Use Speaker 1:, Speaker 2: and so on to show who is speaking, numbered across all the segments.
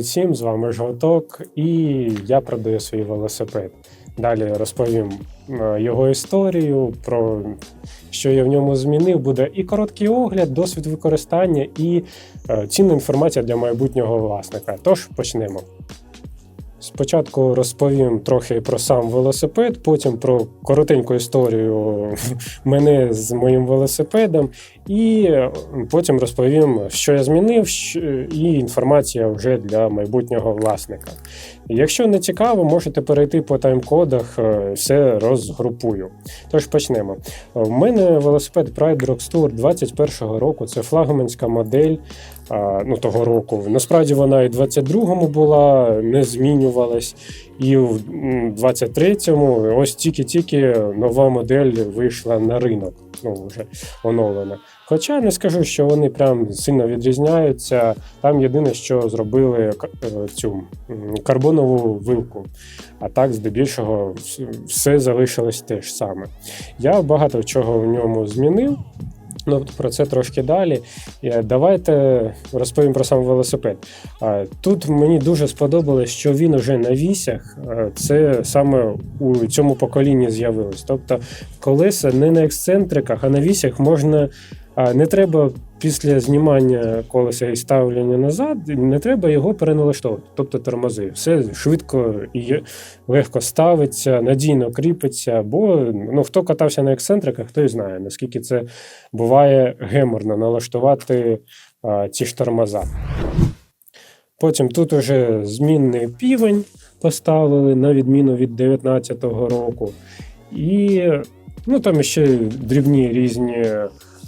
Speaker 1: Привіт всім, з вами Жовток, і я продаю свій велосипед. Далі розповім е, його історію, про що я в ньому змінив. Буде і короткий огляд, досвід використання, і е, цінна інформація для майбутнього власника. Тож почнемо. Спочатку розповім трохи про сам велосипед, потім про коротеньку історію мене з моїм велосипедом, і потім розповім, що я змінив, і інформація вже для майбутнього власника. Якщо не цікаво, можете перейти по тайм-кодах, е, все розгрупую. Тож почнемо. У мене велосипед Pride Rocks Tour 21-го року. Це флагманська модель ну, того року. Насправді вона і в 22-му була, не змінювалась. І в 23-му ось тільки-тільки нова модель вийшла на ринок. Ну, вже оновлена. Хоча не скажу, що вони прям сильно відрізняються. Там єдине, що зробили е, цю карбонову вилку. А так, здебільшого, все залишилось те ж саме. Я багато чого в ньому змінив. Ну, про це трошки далі. Е, Давайте розповім про сам велосипед. Тут мені дуже сподобалось, що він уже на вісях. Е, Це саме у цьому поколінні з'явилось. Тобто колеса не на ексцентриках, а на вісях можна. Не треба після знімання колеса і ставлення назад, не треба його переналаштовувати, тобто тормози. Все швидко і легко ставиться, надійно кріпиться. Бо ну, хто катався на ексцентриках, той знає, наскільки це буває геморно налаштувати а, ці ж тормоза. Потім тут уже змінний півень поставили на відміну від 19-го року. І ну, там ще дрібні різні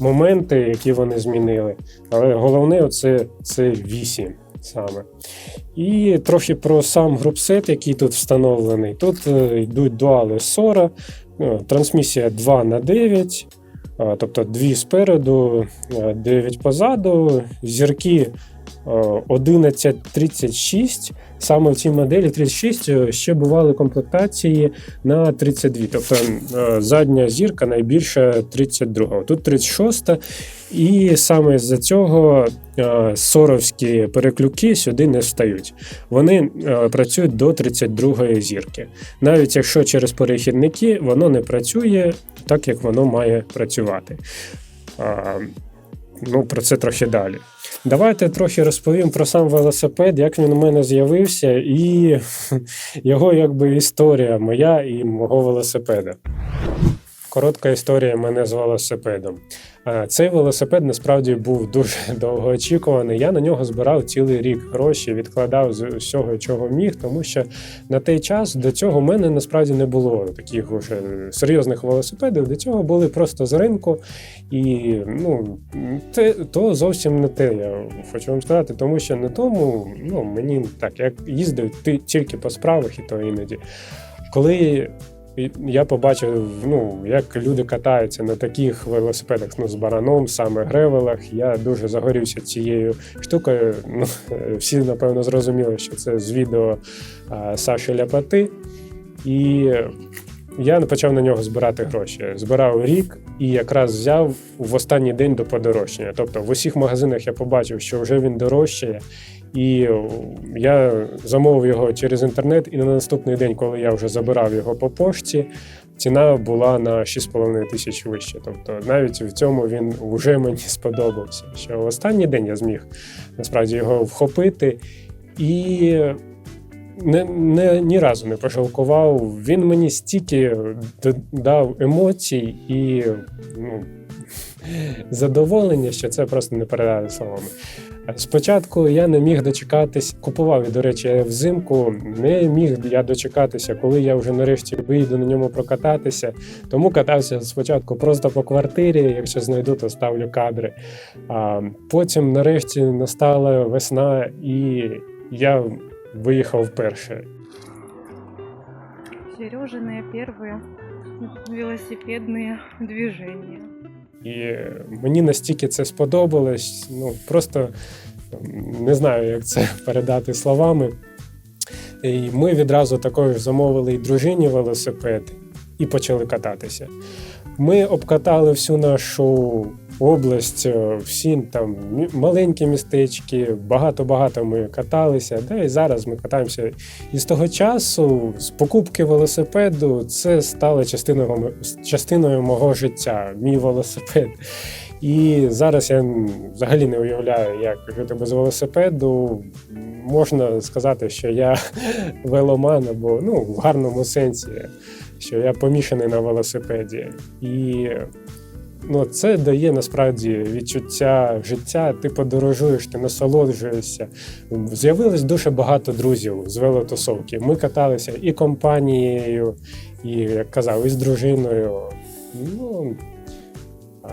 Speaker 1: моменти, які вони змінили. Але головне це, це 8 саме. І трохи про сам групсет, який тут встановлений. Тут е, йдуть дуали Sora, е, трансмісія 2 на 9 тобто 2 спереду, 9 позаду, зірки е, 11.36. Саме в цій моделі 36 е, ще бували комплектації на 32. Тобто е, задня зірка найбільша 32. Тут 36. І саме з-за цього е, соровські переклюки сюди не встають. Вони е, працюють до 32 зірки. Навіть якщо через перехідники воно не працює так, як воно має працювати. Ну, про це трохи далі. Давайте трохи розповім про сам велосипед, як він у мене з'явився, і його якби історія моя і мого велосипеда. Коротка історія мене з велосипедом. А, Цей велосипед насправді був дуже довгоочікуваний. Я на нього збирав цілий рік гроші, відкладав з усього, чого міг, тому що на той час до цього в мене насправді не було таких уже серйозних велосипедів. До цього були просто з ринку, і ну те то зовсім не те. Я хочу вам сказати, тому що на тому ну мені так як їздив ти- тільки по справах, і то іноді. Коли я побачив, ну, як люди катаються на таких велосипедах ну, з бараном, саме гревелах. Я дуже загорівся цією штукою. Ну, всі, напевно, зрозуміли, що це з відео а, Саші Ляпати. І я почав на нього збирати гроші. Збирав рік і якраз взяв в останній день до подорожчання. Тобто в усіх магазинах я побачив, що вже він дорожчає. І я замовив його через інтернет, і на наступний день, коли я вже забирав його по пошті, ціна була на 6,5 тисяч вище. Тобто навіть в цьому він вже мені сподобався. Що в останній день я зміг насправді його вхопити і не, не, ні разу не пожалкував. Він мені стільки дав емоцій і ну, задоволення, що це просто не передати словами. Спочатку я не міг дочекатись, купував, і, до речі, я взимку не міг я дочекатися, коли я вже нарешті вийду на ньому прокататися. Тому катався спочатку просто по квартирі. Якщо знайду, то ставлю кадри. А потім, нарешті, настала весна, і я виїхав вперше.
Speaker 2: Сережины первые велосипедные движения.
Speaker 1: І мені настільки це сподобалось. Ну просто м, не знаю, як це передати словами. І ми відразу також замовили і дружині велосипед і почали кататися. Ми обкатали всю нашу область, е, всі там маленькі містечки, багато-багато ми каталися. Да, і зараз ми катаємося. І з того часу, з покупки велосипеду, це стало частиною, частиною мого життя, мій велосипед. І зараз я взагалі не уявляю, як жити без велосипеду. Можна сказати, що я веломан або ну, в гарному сенсі, що я помішаний на велосипеді. І ну, це дає насправді відчуття життя. Ти подорожуєш, ти насолоджуєшся. З'явилось дуже багато друзів з велотусовки. Ми каталися і компанією, і, як казав, і з дружиною. Ну, а,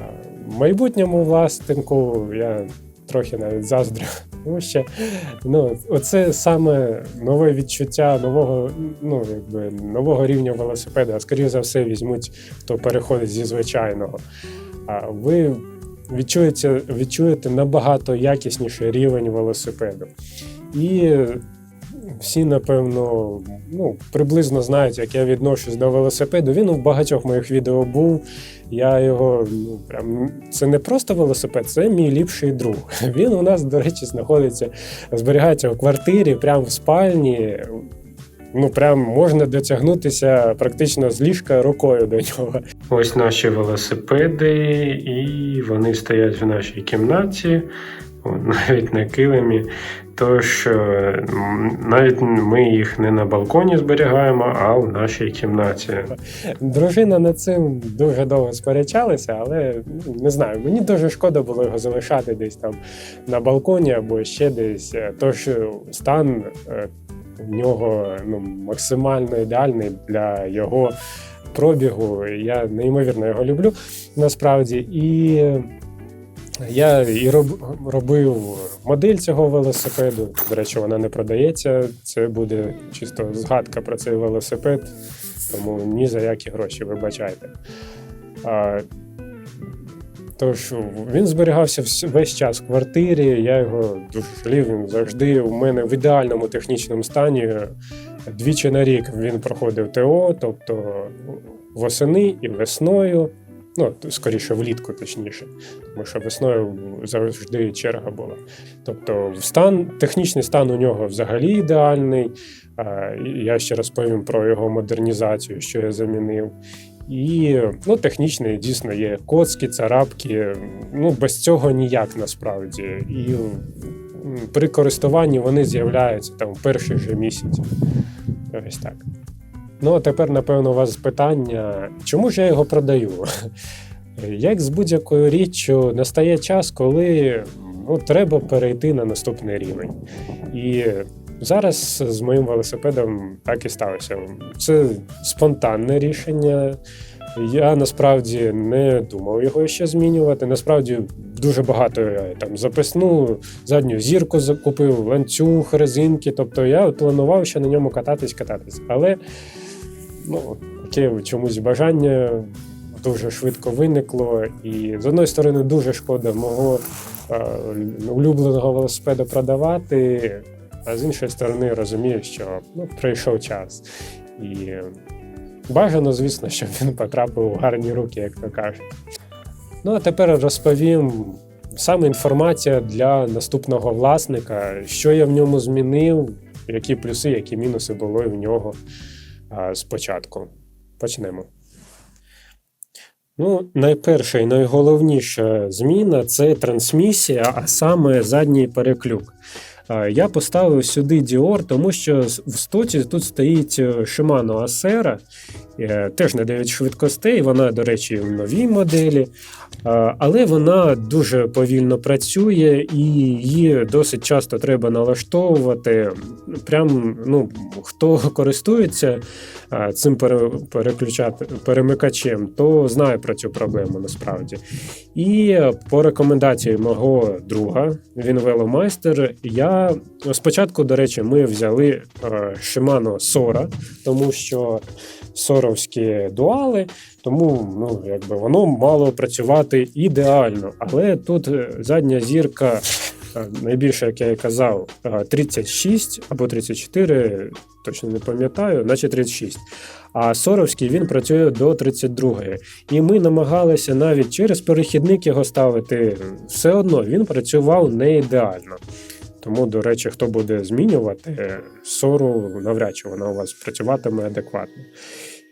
Speaker 1: майбутньому власнику я трохи навіть заздрю. Тому що ну, оце саме нове відчуття нового, ну, якби, нового рівня велосипеда. А скоріше за все, візьмуть, хто переходить зі звичайного. А ви відчуєте, відчуєте набагато якісніший рівень велосипеду. І всі, напевно, ну, приблизно знають, як я відношусь до велосипеду. Він у багатьох моїх відео був. Я його ну прям це не просто велосипед, це мій ліпший друг. Він у нас, до речі, знаходиться, зберігається у квартирі, прямо в спальні. Ну, прям можна дотягнутися практично з ліжка рукою до нього. Ось наші велосипеди, і вони стоять в нашій кімнаті, навіть на килимі. Тож е, навіть ми їх не на балконі зберігаємо, а в нашій кімнаті. Дружина над цим дуже довго сперечалася, але не знаю, мені дуже шкода було його залишати десь там на балконі або ще десь. Е, Тож е, стан в нього ну, максимально ідеальний для його пробігу. Я неймовірно його люблю насправді. І я і роб, робив модель цього велосипеду. До речі, вона не продається. Це буде чисто згадка про цей велосипед, тому ні за які гроші, вибачайте. А, Тож він зберігався весь час в квартирі. Я його дуже жалів. Він завжди у мене в ідеальному технічному стані. Двічі на рік він проходив ТО, тобто восени і весною. Ну, скоріше, влітку, точніше, тому що весною завжди черга була. Тобто, стан, технічний стан у нього взагалі ідеальний. Я ще розповім про його модернізацію, що я замінив. І ну, технічний дійсно є коцки, царапки. Ну, без цього ніяк насправді. І при користуванні вони з'являються там перший же місяць. Ось так. Ну, а тепер, напевно, у вас питання, чому ж я його продаю? Як з будь-якою річчю настає час, коли ну, треба перейти на наступний рівень. І зараз з моїм велосипедом так і сталося. Це спонтанне рішення. Я насправді не думав його ще змінювати. Насправді дуже багато я там записну, задню зірку закупив, ланцюг, резинки. Тобто я планував ще на ньому кататись, кататись. Але ну, таке чомусь бажання дуже швидко виникло. І з одної сторони, дуже шкода мого е, улюбленого велосипеда продавати, а з іншої сторони, розумію, що ну, прийшов час. І бажано, звісно, щоб він потрапив у гарні руки, як то кажуть. Ну а тепер розповім саме інформація для наступного власника, що я в ньому змінив, які плюси, які мінуси були в нього спочатку. Почнемо. Ну, найперша і найголовніша зміна це трансмісія, а саме задній переклюк. Я поставив сюди Dior, тому що в стоці тут стоїть е, Shimano е, теж на 9 швидкостей. Вона, до речі, в новій моделі, але вона дуже повільно працює і її досить часто треба налаштовувати. Прям ну, хто користується цим переключати перемикачем, то знає про цю проблему насправді. І по рекомендації мого друга, він веломайстер. Я спочатку, до речі, ми взяли е, Shimano Sora, тому що соровські дуали, тому ну, якби воно мало працювати ідеально. Але тут е, задня зірка е, найбільше, як я і казав, е, 36 або 34, точно не пам'ятаю, наче 36. А Соровський він працює до 32-ї. І ми намагалися навіть через перехідник його ставити. Все одно він працював не ідеально. Тому, до речі, хто буде змінювати е, сору, навряд чи вона у вас працюватиме адекватно.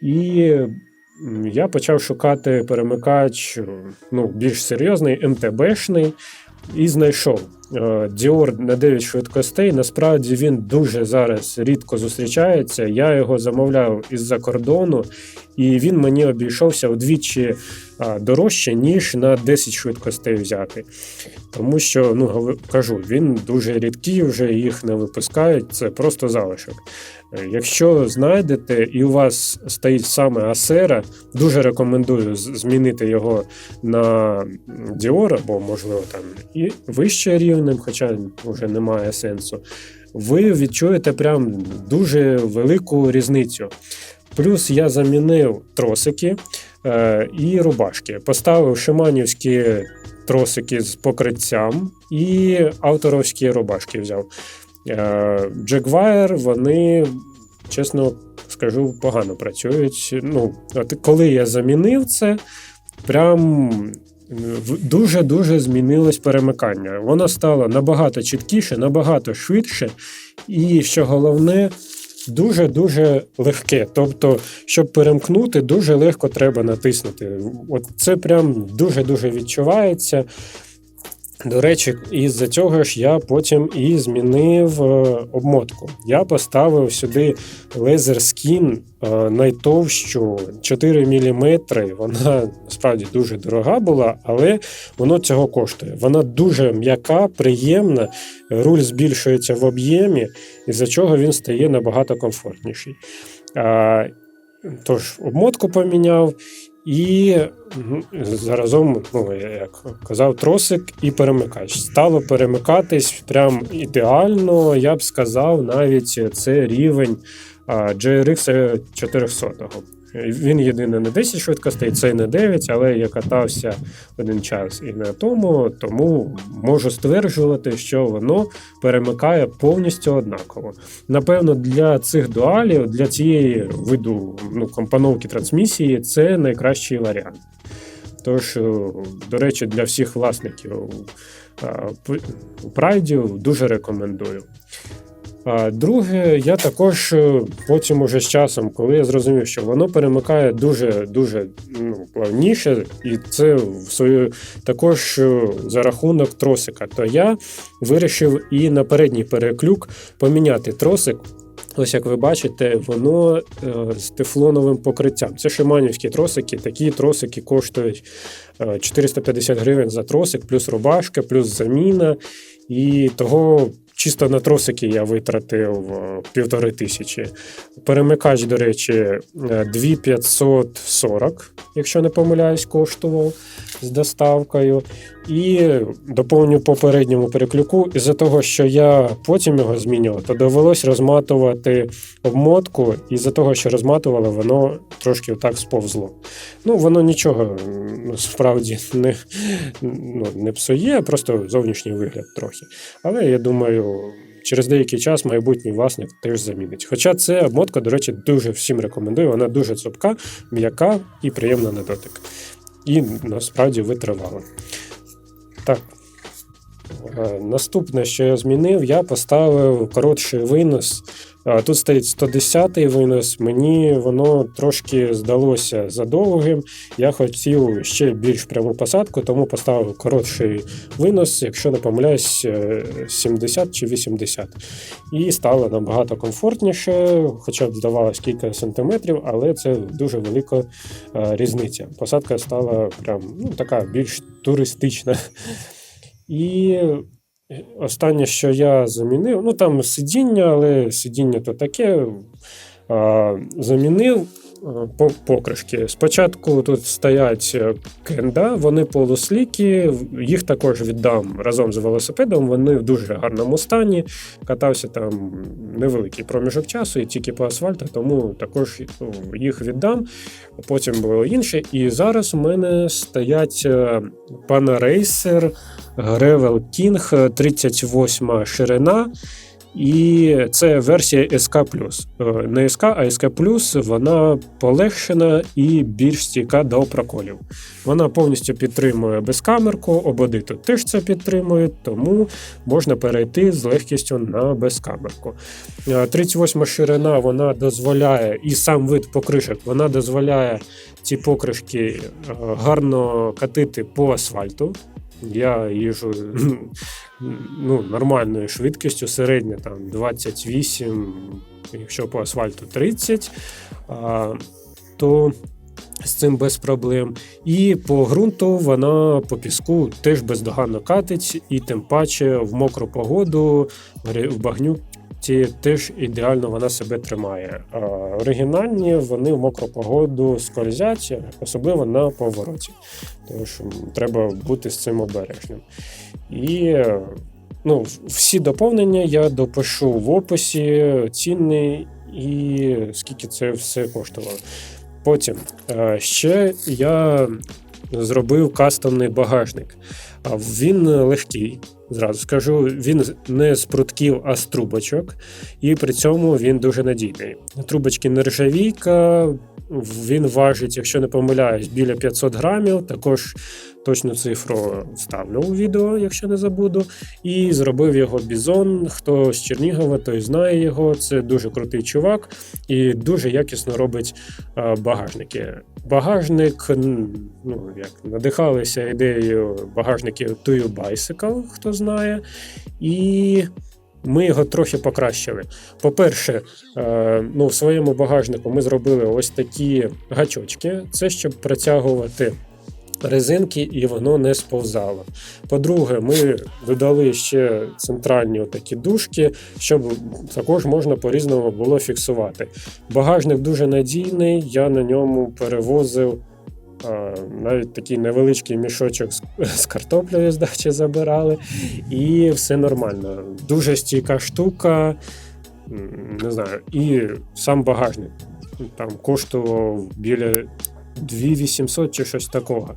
Speaker 1: І я почав шукати перемикач ну, більш серйозний, МТБшний, і знайшов. Е, Dior на 9 швидкостей. Насправді він дуже зараз рідко зустрічається. Я його замовляв із-за кордону, і він мені обійшовся вдвічі дорожче, ніж на 10 швидкостей взяти. Тому що, ну кажу, він дуже рідкий, вже їх не випускають. Це просто залишок. Е, Якщо знайдете і у вас стоїть саме Асера, дуже рекомендую змінити його на Dior, або можливо там і вище рівнем, хоча вже немає сенсу. Ви відчуєте прям дуже велику різницю. Плюс я замінив тросики е, і рубашки. Поставив шиманівські тросики з покриттям і авторовські рубашки взяв. Е, вони, чесно скажу, погано працюють. Ну, от коли я замінив це, прям дуже-дуже змінилось перемикання. Воно стало набагато чіткіше, набагато швидше, і що головне, дуже-дуже легке. Тобто, щоб перемкнути, дуже легко треба натиснути. От це прям дуже-дуже відчувається. До речі, із-за цього ж я потім і змінив е, обмотку. Я поставив сюди Skin е, найтовщу 4 мм. Вона насправді дуже дорога була, але воно цього коштує. Вона дуже м'яка, приємна, руль збільшується в об'ємі, із-за чого він стає набагато комфортніший. Тож, обмотку поміняв. І ну, заразом, ну, як казав, тросик і перемикач. Стало перемикатись прям ідеально, я б сказав, навіть це рівень GRX 400. Він єдиний на 10 швидкостей, цей не 9, але я катався один час і на тому, тому можу стверджувати, що воно перемикає повністю однаково. Напевно, для цих дуалів, для цієї виду ну, компоновки трансмісії, це найкращий варіант. Тож, е, до речі, для всіх власників е, прайдів дуже рекомендую. А друге, я також е, потім уже з часом, коли я зрозумів, що воно перемикає дуже дуже ну, плавніше, і це в свою також е, за рахунок тросика, то я вирішив і на передній переклюк поміняти тросик. Ось як ви бачите, воно е, з тефлоновим покриттям. Це шиманівські тросики. Такі тросики коштують е, 450 гривень за тросик, плюс рубашка, плюс заміна. І того чисто на тросики я витратив е, півтори тисячі. Перемикач, до речі, е, 2540, якщо не помиляюсь, коштував з доставкою. І доповню по попередньому переклюку. Із-за того, що я потім його змінював, то довелось розматувати обмотку, і за того, що розматувало, воно трошки так сповзло. Ну, воно нічого м, насправді не, ну, не псує, просто зовнішній вигляд трохи. Але я думаю, через деякий час майбутній власник теж замінить. Хоча це обмотка, до речі, дуже всім рекомендую. Вона дуже цупка, м'яка і приємна на дотик. І насправді витривала. Так. Е, Наступне, що я змінив, я поставив коротший винос. Е, Тут стоїть 110-й винос. Мені воно трошки здалося задовгим. Я хотів ще більш пряму посадку, тому поставив коротший винос, якщо не помиляюсь, е, 70 чи 80. І стало набагато комфортніше, хоча б здавалось кілька сантиметрів, але це дуже велика е, різниця. Посадка стала прям ну, така більш туристична. І останнє, що я замінив, ну там сидіння, але сидіння то таке. Замінив по- покришки. Спочатку тут стоять е, кенда, вони полусліки, їх також віддам разом з велосипедом. Вони в дуже гарному стані. Катався там невеликий проміжок часу і тільки по асфальту, тому також їх віддам. Потім було інше. І зараз у мене стоять е, Panaracer Gravel King 38 ширина. І це версія SK+. Е, Не SK, а SK+, вона полегшена і більш стійка до проколів. Вона повністю підтримує безкамерку, ободи теж це підтримують, тому можна перейти з легкістю на безкамерку. Е, 38 ширина вона дозволяє, і сам вид покришок, вона дозволяє ці покришки е, гарно катити по асфальту. Я їжу ну, нормальною швидкістю, середня там 28, якщо по асфальту 30, а, то з цим без проблем. І по ґрунту вона по піску теж бездоганно катить, і тим паче в мокру погоду, в ре- в теж ідеально вона себе тримає. А оригінальні вони в мокру погоду скользять, особливо на повороті. Тож м, треба бути з цим обережним. І ну, всі доповнення я допишу в описі, ціни і скільки це все коштувало. Потім е, ще я зробив кастомний багажник. Він він зразу скажу, він не з прутків, а з трубочок, і при цьому він дуже надійний. Трубочки нержавійка, він важить, якщо не помиляюсь, біля 500 грамів. Також точну цифру вставлю у відео, якщо не забуду. І зробив його бізон. Хто з Чернігова, той знає його. Це дуже крутий чувак і дуже якісно робить а, багажники. Багажник, ну як надихалися ідеєю багажників Tuyu Bicycle, хто знає. І ми його трохи покращили. По-перше, е, ну, в своєму багажнику ми зробили ось такі гачочки. Це щоб протягувати резинки і воно не сповзало. По-друге, ми додали ще центральні такі дужки, щоб також можна по-різному було фіксувати. Багажник дуже надійний, я на ньому перевозив. Навіть такий невеличкий мішочок з, картоплею з дачі забирали, і все нормально. Дуже стійка штука, не знаю, і сам багажник там коштував біля 2800 чи щось такого.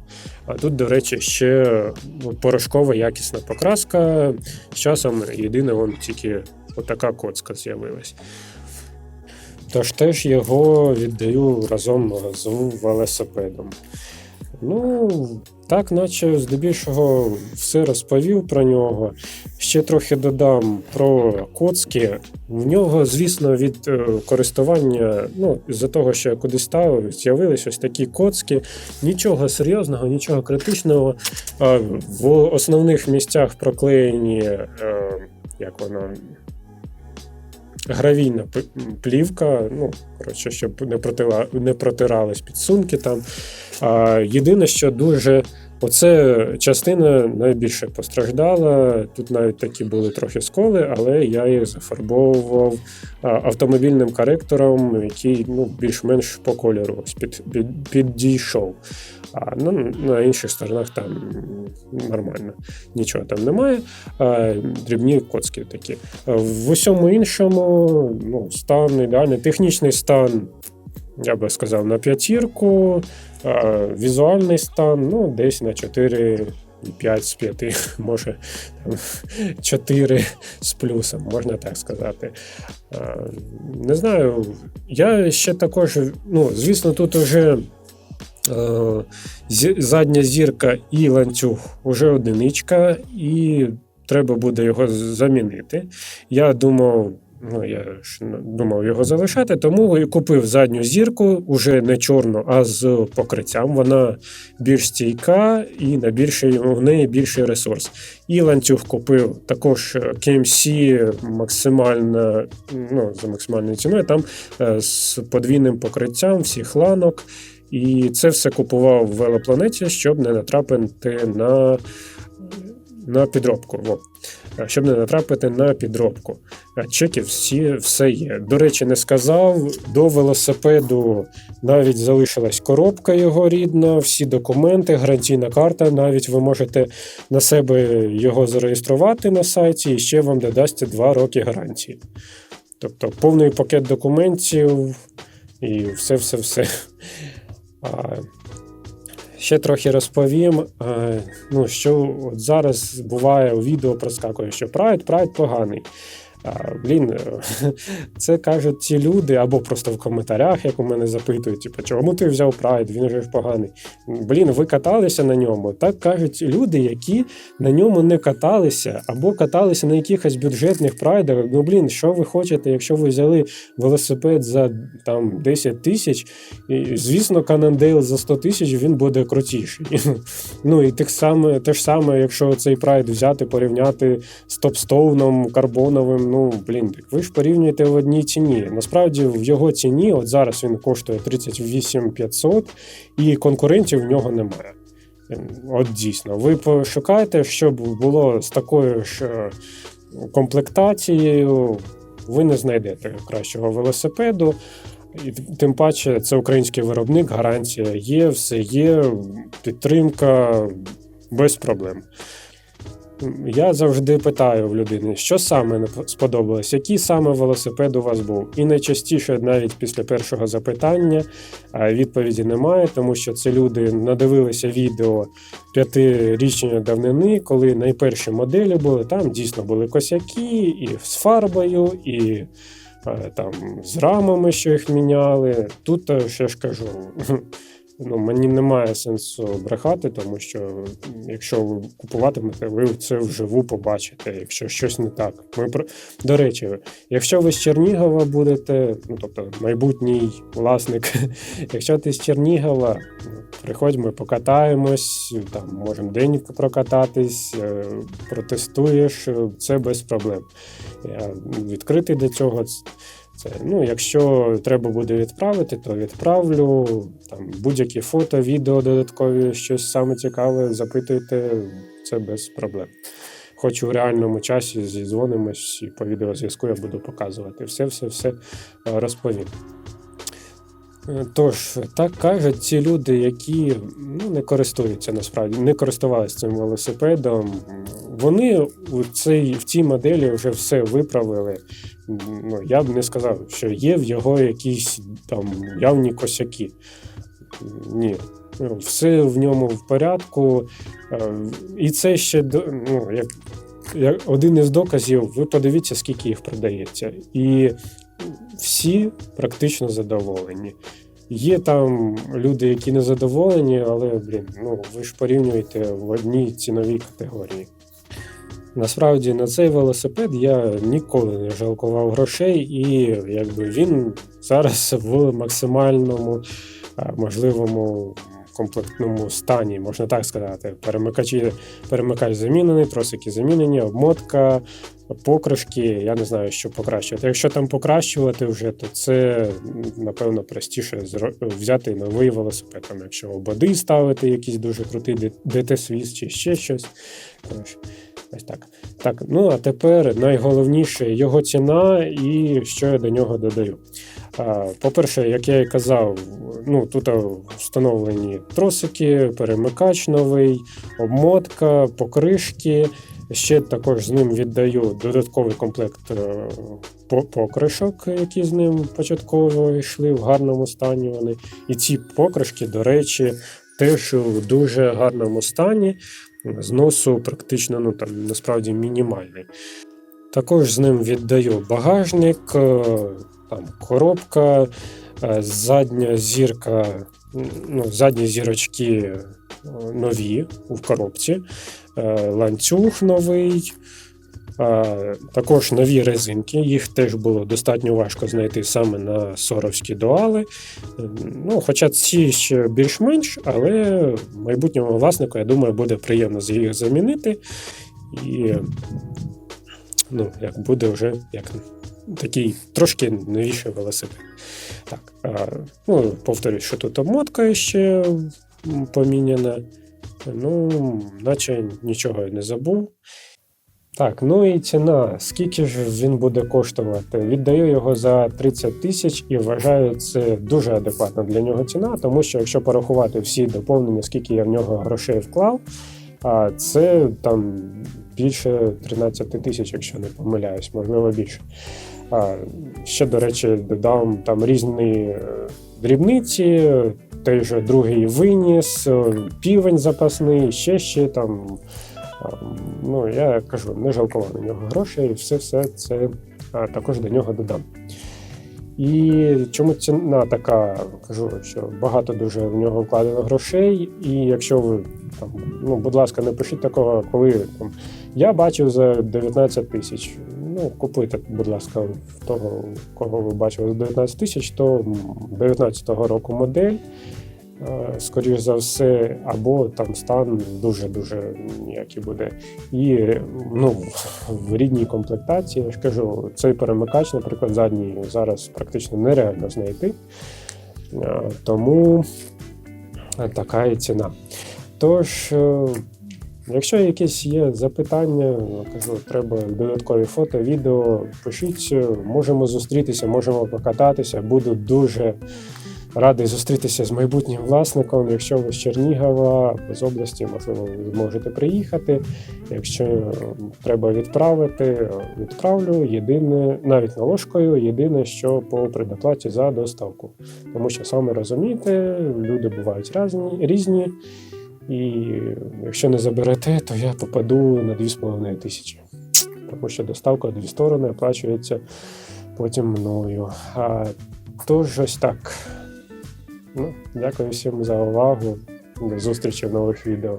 Speaker 1: А тут, до речі, ще ну, порошкова якісна покраска. З часом єдине, вон тільки отака коцка з'явилась. Тож теж його віддаю разом з велосипедом. Ну, так, наче здебільшого все розповів про нього. Ще трохи додам про коцки. В нього, звісно, від е, користування, ну, з-за того, що я кудись ставив, з'явились ось такі коцки. Нічого серйозного, нічого критичного. В основних місцях проклеєні, е, як воно. Гравійна плівка, ну, коротше, щоб не, протила, не протирались підсумки там. А, єдине, що дуже оце частина найбільше постраждала. Тут навіть такі були трохи сколи, але я їх зафарбовував автомобільним коректором, який ну, більш-менш по кольору під, під, підійшов. А ну, на інших сторонах там нормально, нічого там немає. А, дрібні коцки такі. В усьому іншому ну, стан ідеальний. Технічний стан, я би сказав, на п'ятірку. Візуальний стан, ну, десь на 4. 5 з 5, може там, 4 з плюсом, можна так сказати. Не знаю, я ще також, ну, звісно, тут уже е, задня зірка і ланцюг уже одиничка, і треба буде його замінити. Я думав. Ну, я ж думав його залишати, тому і купив задню зірку, уже не чорну, а з покриттям. Вона більш стійка і на більший, в неї більший ресурс. І ланцюг купив також е, KMC максимально, ну, за максимальною ціною, там е, з подвійним покриттям всіх ланок. І це все купував в велопланеті, щоб не натрапити на, на підробку. Во. Е, щоб не натрапити на підробку. Е, Чеки всі все є. До речі, не сказав. До велосипеду навіть залишилась коробка його рідна, всі документи, гарантійна карта. Навіть ви можете на себе його зареєструвати на сайті, і ще вам додасться 2 роки гарантії. Тобто повний пакет документів і все-все-все. Ще трохи розповім. е, Ну, що от зараз буває у відео проскакує, що Pride, Pride поганий. А, блін, це кажуть ті люди, або просто в коментарях, як у мене запитують, типу, чому ти взяв Pride, він же ж поганий. Блін, ви каталися на ньому. Так кажуть люди, які на ньому не каталися, або каталися на якихось бюджетних прайдах. Ну, блін, що ви хочете, якщо ви взяли велосипед за там 10 тисяч, і, звісно, Cannondale за 100 тисяч він буде крутіший. Ну і так саме, те ж саме, якщо цей прайд взяти, порівняти з топстоуном карбоновим. Ну блін, ви ж порівнюєте в одній ціні. Насправді в його ціні, от зараз він коштує 38 500, і конкурентів в нього немає. От дійсно, ви пошукайте, щоб було з такою ж е, комплектацією, ви не знайдете кращого велосипеду. І тим паче, це український виробник, гарантія є, все є, підтримка без проблем. Я завжди питаю в людини, що саме не сподобалось, який саме велосипед у вас був. І найчастіше, навіть після першого запитання, відповіді немає, тому що це люди надивилися відео п'ятирічної давнини, коли найперші моделі були, там дійсно були косяки, і з фарбою, і там з рамами, що їх міняли. Тут е, ще ж кажу. Ну, мені немає сенсу брехати, тому що якщо ви купуватимете, ви це вживу побачите, якщо щось не так. Ми про до речі, якщо ви з Чернігова будете, ну тобто майбутній власник, якщо ти з Чернігова, приходь, ми покатаємось, там можемо день прокататись, е, протестуєш, це без проблем. Я відкритий до цього. Це, ну, якщо треба буде відправити, то відправлю там будь-які фото, відео додаткові, щось саме цікаве, запитуйте, це без проблем. Хоч у реальному часі зідзвонимось і по відеозв'язку я буду показувати. Все-все-все е, розповім. Е, Тож, так кажуть ці люди, які ну, не користуються насправді, не користувалися цим велосипедом. Вони у цій, в цій моделі вже все виправили. Ну, я б не сказав, що є в його якісь там явні косяки. Ні. Ну, Все в ньому в порядку. Е, І це ще ну, як, як один із доказів, ви подивіться, скільки їх продається. І всі практично задоволені. Є там люди, які не задоволені, але блін, ну ви ж порівнюєте в одній ціновій категорії. Насправді на цей велосипед я ніколи не жалкував грошей, і якби він зараз в максимальному можливому комплектному стані, можна так сказати. Перемикачі, перемикач замінений, тросики замінені, обмотка, покришки. Я не знаю, що покращувати. Якщо там покращувати вже, то це напевно простіше взяти новий велосипед. Там, якщо ободи ставити, якийсь дуже крутий ДТ-свіз чи ще щось. Ось так. Так, ну а тепер найголовніше його ціна і що я до нього додаю. По-перше, як я і казав, ну тут встановлені тросики, перемикач новий, обмотка, покришки. Ще також з ним віддаю додатковий комплект е, покришок, які з ним початково йшли в гарному стані. Вони. І ці покришки, до речі, теж в дуже гарному стані. Зносу практично ну, там, насправді мінімальний. Також з ним віддаю багажник, е, там, коробка, е, задня зірка, ну, задні зірочки е, нові в коробці, ланцюг новий. Також нові резинки, їх теж було достатньо важко знайти саме на соровські дуали. Ну, хоча ці ще більш-менш, але майбутньому власнику, я думаю, буде приємно їх замінити. І ну, як буде вже як такий трошки новіший велосипед. Так, ну, повторюсь, що тут обмотка ще поміняна. Ну, наче нічого не забув. Так, ну і ціна. Скільки ж він буде коштувати? Віддаю його за 30 тисяч і вважаю це дуже адекватна для нього ціна, тому що якщо порахувати всі доповнення, скільки я в нього грошей вклав, а це там більше 13 тисяч, якщо не помиляюсь, можливо більше. А, ще, до речі, додам там різні е, дрібниці, той же другий виніс, е, півень запасний, ще ще там. Ну, я кажу, не жалкував на нього грошей, все все це також до нього додам. І чому ціна така? Кажу, що багато дуже в нього вкладено грошей, і якщо ви там, ну, будь ласка, не пишіть такого, коли там я бачив за 19 тисяч. Ну, купуйте, будь ласка, того, кого ви бачили за 19 тисяч, то 19-го року модель. Е, Скоріш за все, або там стан дуже-дуже ніякий буде. І ну, в рідній комплектації, я ж кажу, цей перемикач, наприклад, задній зараз практично нереально знайти. Е, Тому е, така і ціна. Тож, якщо якісь є запитання, кажу, треба додаткові фото, відео, пишіть, можемо зустрітися, можемо покататися. Буду дуже радий зустрітися з майбутнім власником. Якщо ви з Чернігова, з області, можливо, ви зможете приїхати. Якщо е, треба відправити, е, відправлю. Єдине, навіть наложкою, єдине, що по предоплаті за доставку. Тому що саме розумієте, люди бувають різні, різні. І якщо не заберете, то я попаду на 2,5 тисячі. Тому що доставка дві сторони оплачується потім мною. А, тож ось так. Ну, дякую всім за увагу. До зустрічі в нових відео.